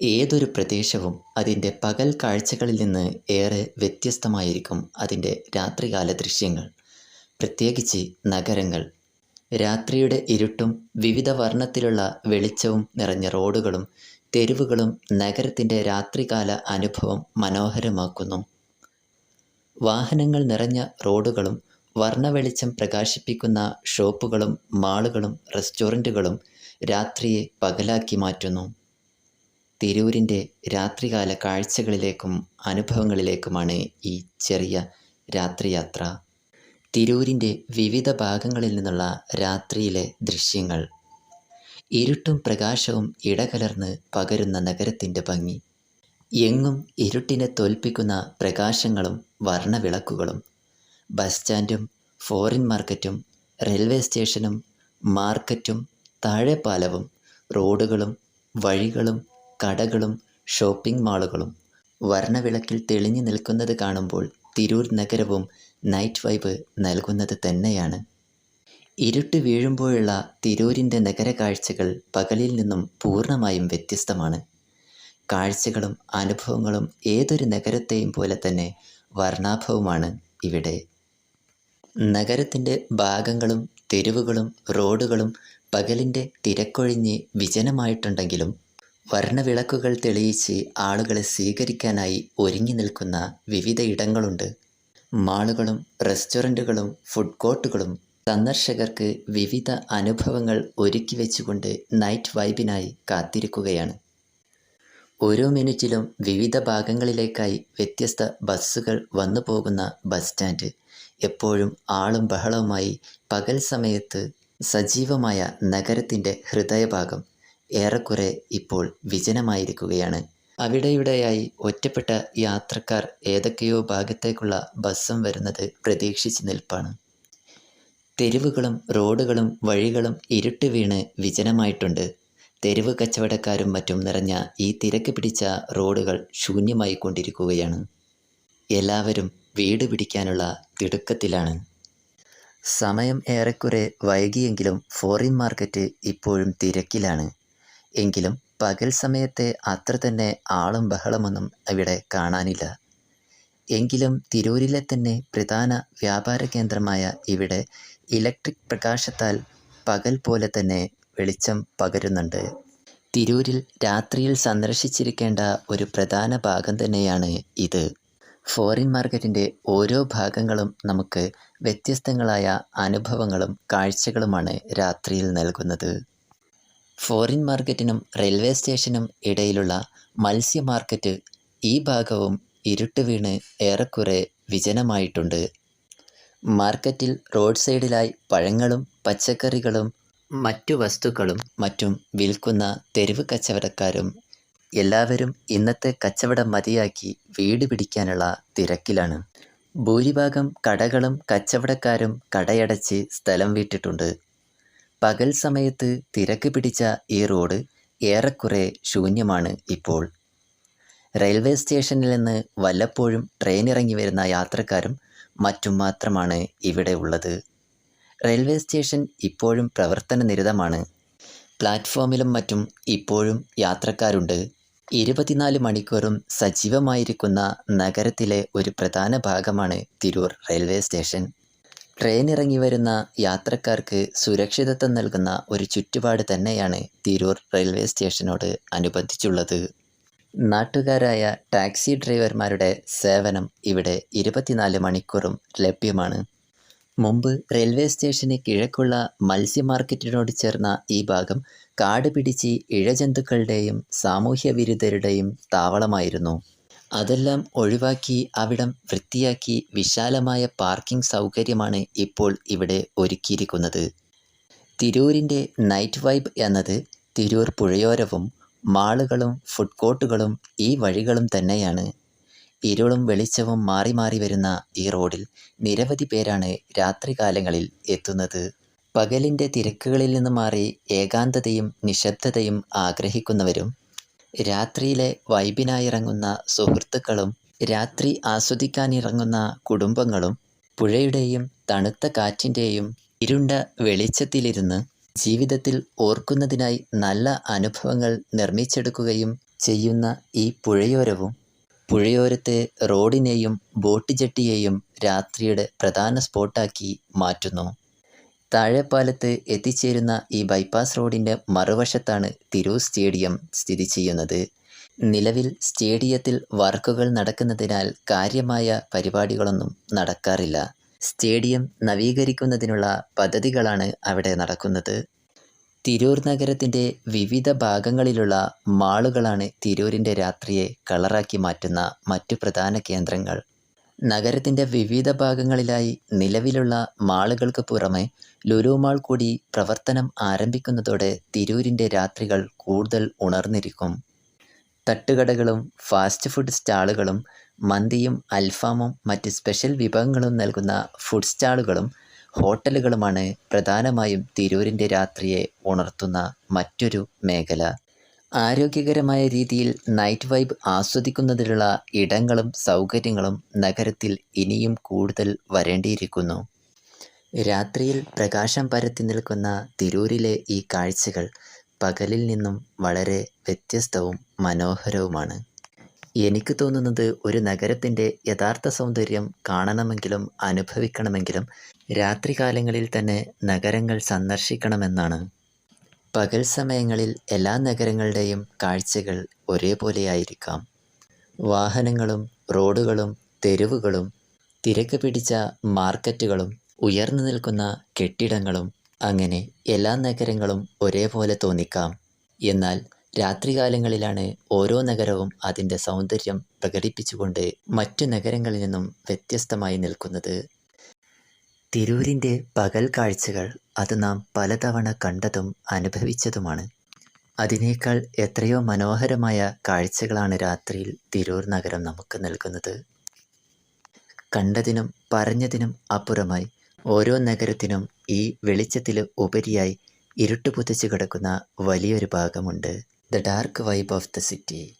ഏതൊരു പ്രദേശവും അതിന്റെ പകൽ കാഴ്ചകളിൽ നിന്ന് ഏറെ വ്യത്യസ്തമായിരിക്കും അതിന്റെ രാത്രികാല ദൃശ്യങ്ങൾ. പ്രത്യേകിച്ച് നഗരങ്ങൾ. രാത്രിയുടെ ഇരുട്ടും വിവിധ വർണത്തിലുള്ള വെളിച്ചവും നിറഞ്ഞ റോഡുകളും തെരുവുകളും നഗരത്തിന്റെ രാത്രികാല അനുഭവം മനോഹരമാക്കുന്നു. വാഹനങ്ങൾ നിറഞ്ഞ റോഡുകളും വർണവെളിച്ചം പ്രകാശിപ്പിക്കുന്ന ഷോപ്പുകളും മാളുകളും റെസ്റ്റോറന്റുകളും രാത്രിയെ പകലാക്കി മാറ്റുന്നു. തിരൂരിന്റെ രാത്രികാല കാഴ്ചകളിലേക്കും അനുഭവങ്ങളിലേക്കുമാണ് ഈ ചെറിയ രാത്രിയാത്ര. തിരൂരിന്റെ വിവിധ ഭാഗങ്ങളിൽ നിന്നുള്ള രാത്രിയിലെ ദൃശ്യങ്ങൾ. ഇരുട്ടും പ്രകാശവും ഇടകലർന്ന് പകരുന്ന നഗരത്തിന്റെ ഭംഗി. എങ്ങും ഇരുട്ടിനെ തോൽപ്പിക്കുന്ന പ്രകാശങ്ങളും വർണവിളക്കുകളും. ബസ് സ്റ്റാൻഡും ഫോറിൻ മാർക്കറ്റും റെയിൽവേ സ്റ്റേഷനും മാർക്കറ്റും താഴെപ്പാലവും റോഡുകളും വഴികളും കടകളും ഷോപ്പിംഗ് മാളുകളും. വർണവിളക്കിൽ തെളിഞ്ഞു നിൽക്കുന്നത് കാണുമ്പോൾ തിരൂർ നഗരവും നൈറ്റ് വൈബ് നൽകുന്നത് തന്നെയാണ്. ഇരുട്ട് വീഴുമ്പോഴുള്ള തിരൂരിന്റെ നഗര കാഴ്ചകൾ പകലിൽ നിന്നും പൂർണമായും വ്യത്യസ്തമാണ്. കാഴ്ചകളും അനുഭവങ്ങളും ഏതൊരു നഗരത്തെയും പോലെ തന്നെ വർണാഭവുമാണ് ഇവിടെ. നഗരത്തിന്റെ ഭാഗങ്ങളും തെരുവുകളും റോഡുകളും പകലിന്റെ തിരക്കൊഴിഞ്ഞ് വിജനമായിട്ടുണ്ടെങ്കിലും വർണവിളക്കുകൾ തെളിയിച്ച് ആളുകളെ സ്വീകരിക്കാനായി ഒരുങ്ങി നിൽക്കുന്ന വിവിധ ഇടങ്ങളുണ്ട്. മാളുകളും റെസ്റ്റോറന്റുകളും ഫുഡ് കോർട്ടുകളും സന്ദർശകർക്ക് വിവിധ അനുഭവങ്ങൾ ഒരുക്കി വെച്ചുകൊണ്ട് നൈറ്റ് വൈബിനായി കാത്തിരിക്കുകയാണ്. ഓരോ മിനിറ്റിലും വിവിധ ഭാഗങ്ങളിലേക്കായി വ്യത്യസ്ത ബസ്സുകൾ വന്നു പോകുന്ന ബസ് സ്റ്റാൻഡ്. എപ്പോഴും ആളും ബഹളവുമായി പകൽ സമയത്ത് സജീവമായ നഗരത്തിന്റെ ഹൃദയഭാഗം. ഏറെക്കുറെ ഇപ്പോൾ വിജനമായിരിക്കുകയാണ്. അവിടെയിവിടെയായി ഒറ്റപ്പെട്ട യാത്രക്കാർ ഏതൊക്കെയോ ഭാഗത്തേക്കുള്ള ബസ്സും വരുന്നത് പ്രതീക്ഷിച്ച് നിൽപ്പാണ്. തെരുവുകളും റോഡുകളും വഴികളും ഇരുട്ട് വീണ് വിജനമായിട്ടുണ്ട്. തെരുവ് കച്ചവടക്കാരും മറ്റും നിറഞ്ഞ ഈ തിരക്ക് പിടിച്ച റോഡുകൾ ശൂന്യമായി കൊണ്ടിരിക്കുകയാണ് എല്ലാവരും വീട് പിടിക്കാനുള്ള തിടുക്കത്തിലാണ്. സമയം ഏറെക്കുറെ വൈകിയെങ്കിലും ഫോറിൻ മാർക്കറ്റ് ഇപ്പോഴും തിരക്കിലാണ്. എങ്കിലും പകൽ സമയത്തെ അത്ര തന്നെ ആളും ബഹളമൊന്നും അവിടെ കാണാനില്ല. എങ്കിലും തിരൂരിലെ തന്നെ പ്രധാന വ്യാപാര കേന്ദ്രമായ ഇവിടെ ഇലക്ട്രിക് പ്രകാശത്താൽ പകൽ പോലെ തന്നെ വെളിച്ചം പകരുന്നുണ്ട്. തിരൂരിൽ രാത്രിയിൽ സന്ദർശിച്ചിരിക്കേണ്ട ഒരു പ്രധാന ഭാഗം തന്നെയാണ് ഇത്. ഫോറിൻ മാർക്കറ്റിന്റെ ഓരോ ഭാഗങ്ങളും നമുക്ക് വ്യത്യസ്തങ്ങളായ അനുഭവങ്ങളും കാഴ്ചകളുമാണ് രാത്രിയിൽ നൽകുന്നത്. ഫോറിൻ മാർക്കറ്റിനും റെയിൽവേ സ്റ്റേഷനും ഇടയിലുള്ള മത്സ്യ മാർക്കറ്റ് ഈ ഭാഗവും ഇരുട്ട് വീണ് ഏറെക്കുറെ വിജനമായിട്ടുണ്ട്. മാർക്കറ്റിൽ റോഡ് സൈഡിലായി പഴങ്ങളും പച്ചക്കറികളും മറ്റു വസ്തുക്കളും മറ്റും വിൽക്കുന്ന തെരുവ് കച്ചവടക്കാരും എല്ലാവരും ഇന്നത്തെ കച്ചവടം മതിയാക്കി വീട് പിടിക്കാനുള്ള തിരക്കിലാണ്. ഭൂരിഭാഗം കടകളും കച്ചവടക്കാരും കടയടച്ച് സ്ഥലം വിട്ടിട്ടുണ്ട്. പകൽ സമയത്ത് തിരക്ക് പിടിച്ച ഈ റോഡ് ഏറെക്കുറെ ശൂന്യമാണ് ഇപ്പോൾ. റെയിൽവേ സ്റ്റേഷനിൽ നിന്ന് വല്ലപ്പോഴും ട്രെയിൻ ഇറങ്ങി വരുന്ന യാത്രക്കാരും മറ്റും മാത്രമാണ് ഇവിടെ ഉള്ളത്. റെയിൽവേ സ്റ്റേഷൻ ഇപ്പോഴും പ്രവർത്തന നിരതമാണ്. പ്ലാറ്റ്ഫോമിലും മറ്റും ഇപ്പോഴും യാത്രക്കാരുണ്ട്. ഇരുപത്തിനാല് മണിക്കൂറും സജീവമായിരിക്കുന്ന നഗരത്തിലെ ഒരു പ്രധാന ഭാഗമാണ് തിരൂർ റെയിൽവേ സ്റ്റേഷൻ. ട്രെയിൻ ഇറങ്ങി വരുന്ന യാത്രക്കാർക്ക് സുരക്ഷിതത്വം നൽകുന്ന ഒരു ചുറ്റുപാട് തന്നെയാണ് തിരൂർ റെയിൽവേ സ്റ്റേഷനോട് അനുബന്ധിച്ചുള്ളത്. നാട്ടുകാരായ ടാക്സി ഡ്രൈവർമാരുടെ സേവനം ഇവിടെ ഇരുപത്തിനാല് മണിക്കൂറും ലഭ്യമാണ്. മുമ്പ് റെയിൽവേ സ്റ്റേഷന് കിഴക്കുള്ള മത്സ്യ മാർക്കറ്റിനോട് ചേർന്ന ഈ ഭാഗം കാട് പിടിച്ച് ഇഴജന്തുക്കളുടെയും സാമൂഹ്യ വിരുദ്ധരുടെയും താവളമായിരുന്നു. അതെല്ലാം ഒഴിവാക്കി അവിടം വൃത്തിയാക്കി വിശാലമായ പാർക്കിംഗ് സൗകര്യമാണ് ഇപ്പോൾ ഇവിടെ ഒരുക്കിയിരിക്കുന്നത്. തിരൂരിന്റെ നൈറ്റ് വൈബ് എന്നത് തിരൂർ പുഴയോരവും മാളുകളും ഫുഡ് കോർട്ടുകളും ഈ വഴികളും തന്നെയാണ്. ഇരുളും വെളിച്ചവും മാറി മാറി വരുന്ന ഈ റോഡിൽ നിരവധി പേരാണ് രാത്രികാലങ്ങളിൽ എത്തുന്നത്. പകലിന്റെ തിരക്കുകളിൽ നിന്ന് മാറി ഏകാന്തതയും നിശബ്ദതയും ആഗ്രഹിക്കുന്നവരും രാത്രിയിലെ വൈബിനായിറങ്ങുന്ന സുഹൃത്തുക്കളും രാത്രി ആസ്വദിക്കാനിറങ്ങുന്ന കുടുംബങ്ങളും പുഴയുടെയും തണുത്ത കാറ്റിന്റെയും ഇരുണ്ട വെളിച്ചത്തിലിരുന്ന് ജീവിതത്തിൽ ഓർക്കുന്നതിനായി നല്ല അനുഭവങ്ങൾ നിർമ്മിച്ചെടുക്കുകയും ചെയ്യുന്ന ഈ പുഴയോരവും പുഴയോരത്തെ റോഡിനെയും ബോട്ട് ജെട്ടിയെയും രാത്രിയുടെ പ്രധാന സ്പോട്ടാക്കി മാറ്റുന്നു. താഴെപ്പാലത്ത് എത്തിച്ചേരുന്ന ഈ ബൈപ്പാസ് റോഡിന്റെ മറുവശത്താണ് തിരൂർ സ്റ്റേഡിയം സ്ഥിതി ചെയ്യുന്നത്. നിലവിൽ സ്റ്റേഡിയത്തിൽ വർക്കുകൾ നടക്കുന്നതിനാൽ കാര്യമായ പരിപാടികളൊന്നും നടക്കാറില്ല. സ്റ്റേഡിയം നവീകരിക്കുന്നതിനുള്ള പദ്ധതികളാണ് അവിടെ നടക്കുന്നത്. തിരൂർ നഗരത്തിന്റെ വിവിധ ഭാഗങ്ങളിലുള്ള മാളുകളാണ് തിരൂരിന്റെ രാത്രിയെ കളറാക്കി മാറ്റുന്ന മറ്റു പ്രധാന കേന്ദ്രങ്ങൾ. നഗരത്തിന്റെ വിവിധ ഭാഗങ്ങളിലായി നിലവിലുള്ള മാളുകൾക്ക് പുറമെ ലുലു മാൾ കൂടി പ്രവർത്തനം ആരംഭിക്കുന്നതോടെ തിരൂരിന്റെ രാത്രികൾ കൂടുതൽ ഉണർന്നിരിക്കും. തട്ടുകടകളും ഫാസ്റ്റ് ഫുഡ് സ്റ്റാളുകളും മന്തിയും അൽഫാമും മറ്റ് സ്പെഷ്യൽ വിഭവങ്ങളും നൽകുന്ന ഫുഡ് സ്റ്റാളുകളും ഹോട്ടലുകളുമാണ് പ്രധാനമായും തിരൂരിന്റെ രാത്രിയെ ഉണർത്തുന്ന മറ്റൊരു മേഖല. ആരോഗ്യകരമായ രീതിയിൽ നൈറ്റ് വൈബ് ആസ്വദിക്കുന്നതിനുള്ള ഇടങ്ങളും സൗകര്യങ്ങളും നഗരത്തിൽ ഇനിയും കൂടുതൽ വരേണ്ടിയിരിക്കുന്നു. രാത്രിയിൽ പ്രകാശം പരത്തി നിൽക്കുന്ന തിരൂരിലെ ഈ കാഴ്ചകൾ പകലിൽ നിന്നും വളരെ വ്യത്യസ്തവും മനോഹരവുമാണ്. എനിക്ക് തോന്നുന്നത് ഒരു നഗരത്തിന്റെ യഥാർത്ഥ സൗന്ദര്യം കാണണമെങ്കിലും അനുഭവിക്കണമെങ്കിലും രാത്രികാലങ്ങളിൽ തന്നെ നഗരങ്ങൾ സന്ദർശിക്കണമെന്നാണ്. പകൽ സമയങ്ങളിൽ എല്ലാ നഗരങ്ങളുടെയും കാഴ്ചകൾ ഒരേപോലെയായിരിക്കാം. വാഹനങ്ങളും റോഡുകളും തെരുവുകളും തിരക്ക് പിടിച്ച മാർക്കറ്റുകളും ഉയർന്നു നിൽക്കുന്ന കെട്ടിടങ്ങളും അങ്ങനെ എല്ലാ നഗരങ്ങളും ഒരേപോലെ തോന്നിക്കാം. എന്നാൽ രാത്രികാലങ്ങളിലാണ് ഓരോ നഗരവും അതിന്റെ സൗന്ദര്യം പ്രകടിപ്പിച്ചുകൊണ്ട് മറ്റു നഗരങ്ങളിൽ നിന്നും വ്യത്യസ്തമായി നിൽക്കുന്നത്. തിരൂരിന്റെ പകൽ കാഴ്ചകൾ അത് നാം പലതവണ കണ്ടതും അനുഭവിച്ചതുമാണ്. അതിനേക്കാൾ എത്രയോ മനോഹരമായ കാഴ്ചകളാണ് രാത്രിയിൽ തിരൂർ നഗരം നമുക്ക് നൽകുന്നത്. കണ്ടതിനും പറഞ്ഞതിനും അപ്പുറമായി ഓരോ നഗരത്തിനും ഈ വെളിച്ചത്തിൽ ഉപരിയായി ഇരുട്ട് പുതച്ചു കിടക്കുന്ന വലിയൊരു ഭാഗമുണ്ട്. The dark vibe of the city.